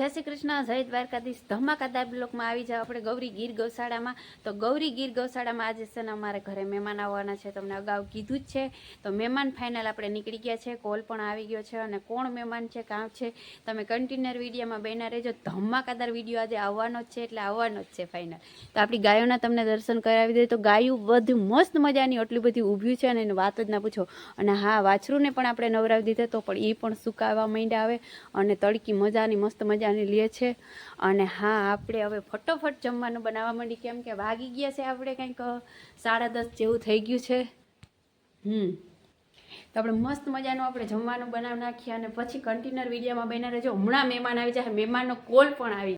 જય શ્રી કૃષ્ણ, જય દ્વારકાધીશ. ધમાકાદાર બ્લોકમાં આવી જાવ આપણે ગૌરી ગીર ગૌશાળામાં. તો ગૌરી ગીર ગૌશાળામાં આજે છે ને અમારે ઘરે મહેમાન આવવાના છે, તમને અગાઉ કીધું જ છે. તો મહેમાન ફાઇનલ આપણે નીકળી ગયા છે, કોલ પણ આવી ગયો છે અને કોણ મહેમાન છે, કાં છે, તમે કન્ટિન્યુઅર વિડીયોમાં બેના રહેજો. ધમાકાદાર વીડિયો આજે આવવાનો જ છે, એટલે આવવાનો જ છે ફાઇનલ તો આપણી ગાયોના તમને દર્શન કરાવી દઈએ. તો ગાયું બધું મસ્ત મજાની આટલી બધી ઊભી છે અને એની વાત જ ના પૂછો. અને હા, વાછરૂને પણ આપણે નવરાવી દીધા તો પણ એ પણ સુકાવા માંડ્યા આવે અને તડકી મજાની મસ્ત મજાની લે છે. અને હા, આપણે હવે ફટોફટ જમવાનું બનાવવા માંડી કેમ કે વાગી ગયા છે આપણે કંઈક સાડા દસ જેવું થઈ ગયું છે. હમ. તો આપણે મસ્ત મજાનું આપણે જમવાનું બનાવી નાખીએ અને પછી કન્ટેનર વિડીયોમાં બન્યા રહેજો. હમણાં મહેમાન આવી જાય. મહેમાનનો કોલ પણ આવી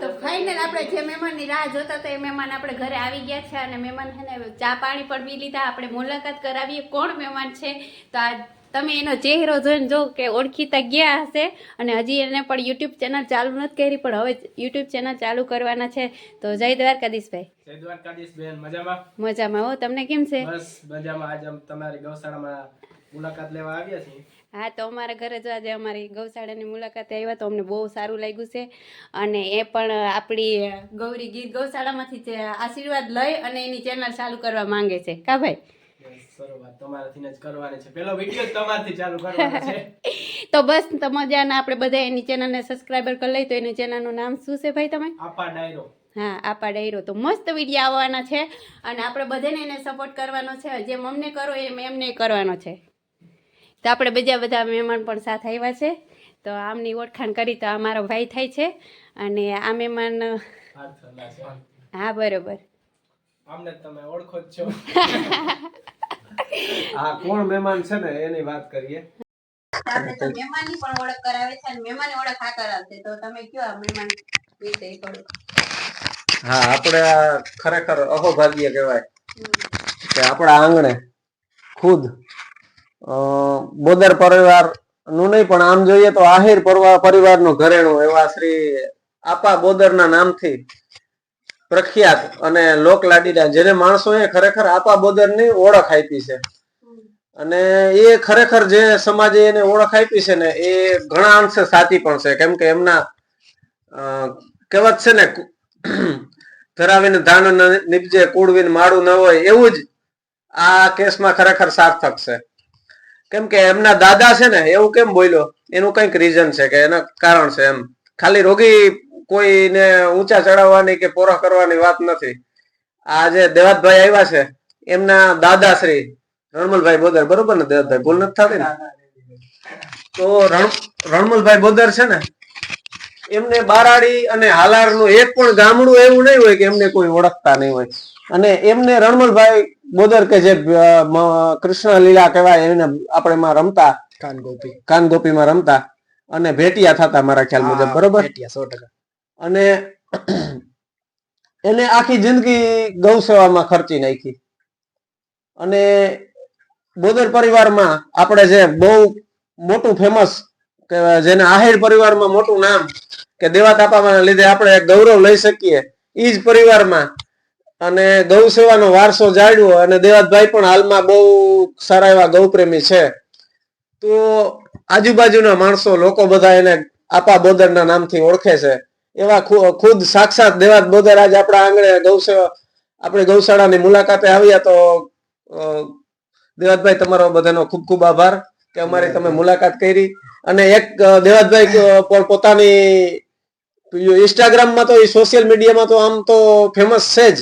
તો ફાઇનલ આપણે જે મહેમાનની રાહ જોતા તો એ મહેમાન આપણે ઘરે આવી ગયા છે અને મહેમાન છે ને, ચા પાણી પણ પી લીધા. આપણે મુલાકાત કરાવીએ. કોણ મહેમાન છે? તો આ તમે એનો ચહેરો જોઈને જો કે ઓળખીતા ગયા હશે અને હજી એને પણ યુટ્યુબ ચેનલ ચાલુ નથી કરી પણ હવે યુટ્યુબ ચેનલ ચાલુ કરવાના છે. તો જય દ્વારકાધીશભાઈ. જય દ્વારકાધીશ બેન મજામાં? મજામાં હો. તમને કેમ છે? બસ મજામાં. આજ તમારી ગૌશાળામાં મુલાકાત લેવા આવ્યા છીએ. હા તો અમારા ઘરે જો આજે અમારી ગૌશાળાની મુલાકાતે આવ્યા તો અમને બહુ સારું લાગ્યું છે. અને એ પણ આપણી ગૌરી ગીર ગૌશાળામાંથી જે આશીર્વાદ લઈ અને એની ચેનલ ચાલુ કરવા માંગે છે. કા ભાઈ? શરૂઆત તમારાથી જ કરવાની છે. પેલો વીડિયો તમારથી ચાલુ કરવાનો છે. તો બસ તો મજાના. આપણે બધા એની ચેનલને સબસ્ક્રાઈબર કરી લઈ તો એની ચેનલનું નામ શું છે ભાઈ તમે? આપા ડાયરો. હા આપા ડાયરો. તો મસ્ત વીડિયો આવવાના છે. અને આપણે બધાને એને સપોર્ટ કરવાનો છે. જેમ અમને કરો એમ એમને કરવાનો છે. તો આપણે બીજા બધા મહેમાન પણ સાથ આવ્યા છે. તો આમની ઓળખાણ કરી તો આ મારો ભાઈ થાય છે. અને આ મહેમાન હા બરોબર. આમને તમે ઓળખો જ છો. આ કોણ મહેમાન છે ને એની વાત કરીએ. આપણે તો મહેમાનની પણ ઓળખ કરાવે છે અને મહેમાનની ઓળખ આ કરાવશે તો તમે કયો આ મહેમાન વિશે થોડું હા આપણે આ ખરેખર અહોભાગ્ય કહેવાય. કે આપણા આંગણે ખુદ બોદર પરિવારનું નહીં પણ આમ જોઈએ તો આહિર પરિવાર પરિવારનું ઘરેણું એવા શ્રી આપા બોદરના નામથી પ્રખ્યાત અને લોક લાડીલા જેને માણસોએ ખરેખર આપા બોદરની ઓળખ આપી છે. અને એ ખરેખર જે સમાજે એને ઓળખ આપી છે ને, એ ઘણા અંશે સાચી પણ છે. કેમ કે એમના કહેવત છે ને, ધરાવીને ધાન ન નીપજે, કુળવીને માળું ન હોય, એવું જ આ કેસમાં ખરેખર સાર્થક છે. કેમ કે એમના દાદા છે ને, એવું કેમ બોલ્યો? એનું કંઈક રીઝન છે કે એના કારણ છે એમ. ખાલી રોગી કોઈને ઊંચા ચડાવવાની કે પોરા કરવાની વાત નથી. આ જે દેવાતભાઈ આવ્યા છે એમના દાદા શ્રી રણમલભાઈ બોદર બરોબર ને દેવાતભાઈ? ભૂલ નથી થતી ને? તો રણ રણમલભાઈ બોદર છે ને એમને બારાડી અને હાલારનું એક પણ ગામડું એવું નહીં હોય કે એમને કોઈ ઓળખતા નહીં હોય. અને એમને રણમલભાઈ બોદર કે જે કૃષ્ણ લીલા કહેવાય એને આપણે એમાં રમતા. કાન ગોપી કાન ગોપીમાં રમતા. અને ભેટિયા થતા મારા ખ્યાલ મુજબ બરોબર? સો ટકા. અને એને આખી જિંદગી ગૌ સેવામાં ખર્ચી નાખી. અને બોદર પરિવારમાં આપણે જે બહુ મોટું ફેમસ કે જેને આહિર પરિવારમાં મોટું નામ કે દેવા તાપાના લીધે આપણે ગૌરવ લઈ શકીએ એ જ પરિવારમાં અને ગૌ સેવાનો વારસો જાળવ્યો અને દેવાતભાઈ પણ હાલમાં બહુ સારા એવા ગૌપ્રેમી છે. તો આજુબાજુના માણસો લોકો બધા એને આપા બોદરના નામથી ઓળખે છે. એવા ખુદ સાક્ષાત દેવાત બોદર આજ આપણા આંગણે ગૌસેવા આપણે ગૌશાળાની મુલાકાતે આવ્યા તો દેવાતભાઈ તમારો બધાનો ખૂબ ખૂબ આભાર કે અમારી તમે મુલાકાત કરી. અને એક દેવાતભાઈ પણ પોતાની ઇન્સ્ટાગ્રામમાં તો એ સોશિયલ મીડિયામાં તો આમ તો ફેમસ છે જ.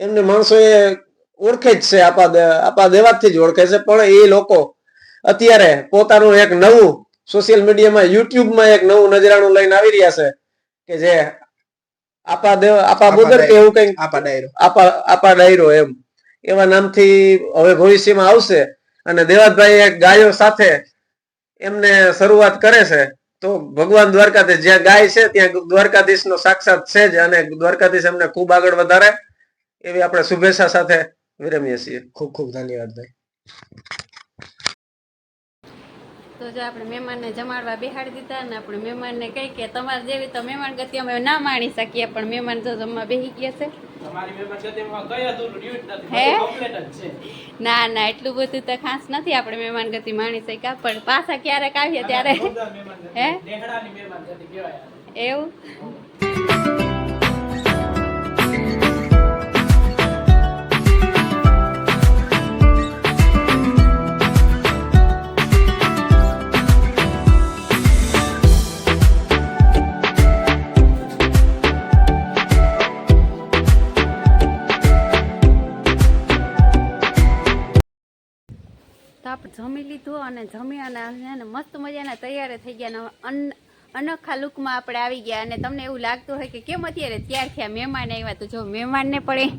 એમને માણસો એ ઓળખે જ છે આપા આપા દેવાતથી જ ઓળખે છે. પણ એ લોકો અત્યારે પોતાનું એક નવું સોશિયલ મીડિયામાં યુટ્યુબમાં એક નવું નજરાણું લઈને આવી રહ્યા છે. કે જે આપા દેવ આપા બુદર કે એવું કઈ આપા ડાયરો. આપા આપા ડાયરો એમ. એવા નામથી હવે ભવિષ્યમાં આવશે અને દેવાતભાઈ એક ગાયો સાથે એમને શરૂઆત કરે છે. તો ભગવાન દ્વારકાધીશ જ્યાં ગાય છે ત્યાં દ્વારકાધીશ નો સાક્ષાત છે જ અને દ્વારકાધીશ એમને ખૂબ આગળ વધારે. એવી આપણે શુભેચ્છા સાથે વિરમીએ છીએ. ખૂબ ખૂબ ધન્યવાદ ભાઈ. તો જો આપણે મહેમાનને જમાડવા બેહાડી દીધા ને આપણે મહેમાનને કહી કે તમારે જેવી તો મહેમાન ગતિ અમે ના માણી શકીએ પણ મહેમાન જો જમવા બેસી ગયા છે હે? ના ના એટલું બધું તો ખાસ નથી આપણે મહેમાન ગતિ માણી શક્યા પણ પાછા ક્યારેક આવીએ ત્યારે. હે? એવું જમી લીધું અને જમી અને મસ્ત મજાના તૈયાર થઈ ગયા અને અન અનોખા લુકમાં આપણે આવી ગયા અને તમને એવું લાગતું હોય કે કેમ અત્યારે ત્યાર થયા મહેમાન આવ્યા તો જો મહેમાનને પણ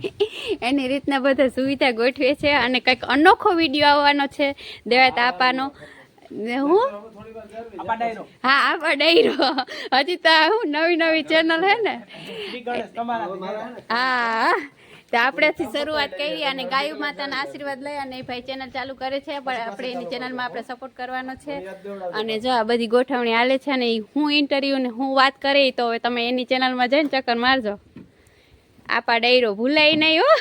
એની રીતના બધા સુવિધા ગોઠવે છે અને કંઈક અનોખો વીડિયો આવવાનો છે દેવાત આપાનો ને હું. હા આપા ડાયરો. હજી તો હું નવી નવી ચેનલ હે ને. હા. તો આપણેથી શરૂઆત કરી અને ગાયુ માતાના આશીર્વાદ લઈ અને ભાઈ ચેનલ ચાલુ કરે છે, પણ આપણે એની ચેનલમાં આપણે સપોર્ટ કરવાનો છે. અને જો આ બધી ગોઠવણી હાલે છે ને, ઈ હું ઇન્ટરવ્યુ ને હું વાત કરી તો હવે તમે એની ચેનલમાં જઈને ચક્કર મારજો. આપા ડાયરો ભૂલાય નહીં હો.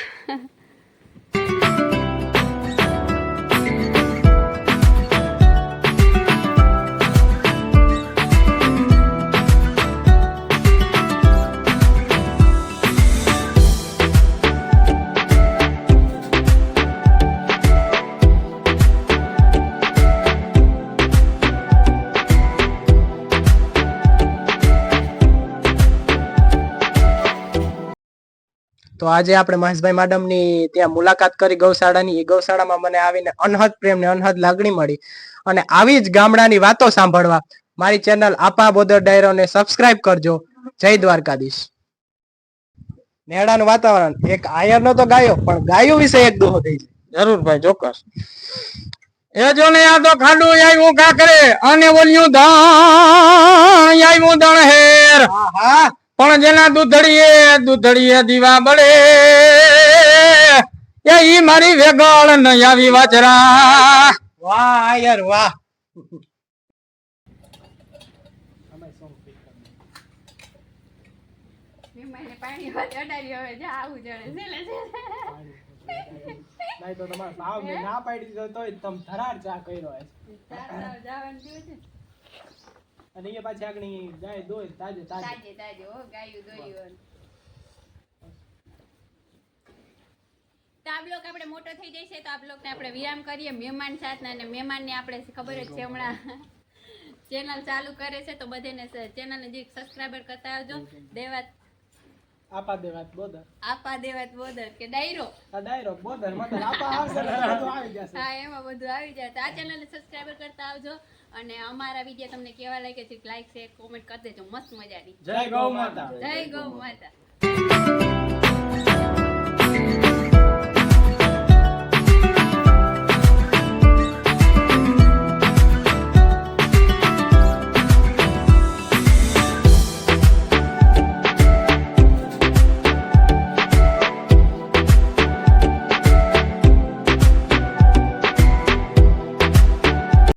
તો આજે આપણે મહેશભાઈ મેડમની ત્યાં મુલાકાત કરી ગૌશાળાની. એ ગૌશાળામાં મને આવીને અનહદ પ્રેમ ને અનહદ લાગણી મળી અને આવી જ ગામડાની વાતો સાંભળવા મારી ચેનલ આપા બોદર ડાયરોને સબસ્ક્રાઇબ કરજો. જય દ્વારકાધીશ. નેડાનું વાતાવરણ એક આયર નો તો ગાયો પણ ગાયો વિશે એક દોહો થઈ જરૂર ભાઈ ચોક્કસ. એ જો ને આ તો ખાડું આવ્યું કાકરે અને બોલ્યું ધણ આવ્યું દણ હેર હા. પણ જેના દૂધડીએ દૂધડીએ દીવા બળે એ ઈ મારી વેગળ ન આવી વાચરા વાહ યાર વાહ. પાણી અડાડી હવે જા આવું જણે નહીં તો તમારે ભાવ ના પાડી દીધો તોય તમે ધરાર ચા કર્યો છે છે. અને એ પાછી આગળ ગાય દોય તાજે તાજે. તાજે તાજે હો ગાયું દોયું તો આ બ્લોક આપણે મોટો થઈ જશે તો આ બ્લોકને આપણે વિરામ કરીએ. મહેમાન સાથના અને મહેમાનને આપણે ખબર જ છે હમણાં. ચેનલ ચાલુ કરે છે તો બધાને ચેનલને જે સબસ્ક્રાઈબર કરતા આવજો. દેવાત આપા દેવાત બોદર. આપા દેવાત બોદર કે ડાયરો. આ ડાયરો બોદર મતલબ આપા આવશે બધું આવી જશે. હા એમાં બધું આવી જાય. તો આ ચેનલને સબસ્ક્રાઈબર કરતા આવજો અને અમારા વીડિયો તમને કેવા લાગે છે લાઈક શેર કોમેન્ટ કરી દેજો. મસ્ત મજાની. જય ગૌ માતા. જય ગૌ માતા.